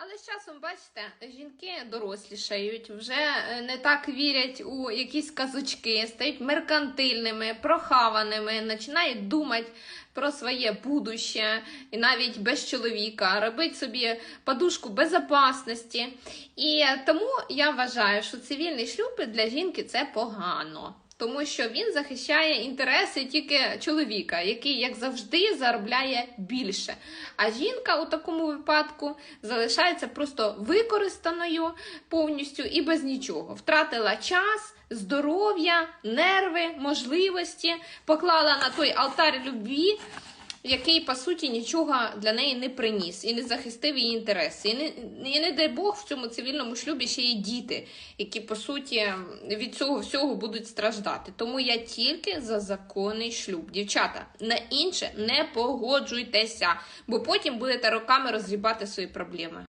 Але з часом, бачите, жінки дорослішають, вже е, не так вірять у якісь казочки, стають меркантильними, прохаваними, починають думати про своє будуще, і навіть без чоловіка, робити собі подушку безопасності. І тому я вважаю, що цивільний шлюб для жінки це погано. Тому що він захищає інтереси тільки чоловіка, який, як завжди, заробляє більше. А жінка у такому випадку залишається просто використаною повністю і без нічого. Втратила час, здоров'я, нерви, можливості, поклала на той алтар любві, який, по суті, нічого для неї не приніс і не захистив її інтереси. І не, і не дай Бог в цьому цивільному шлюбі ще є діти, які, по суті, від цього всього будуть страждати. Тому я тільки за законний шлюб. Дівчата, на інше не погоджуйтеся, бо потім будете роками розгрібати свої проблеми.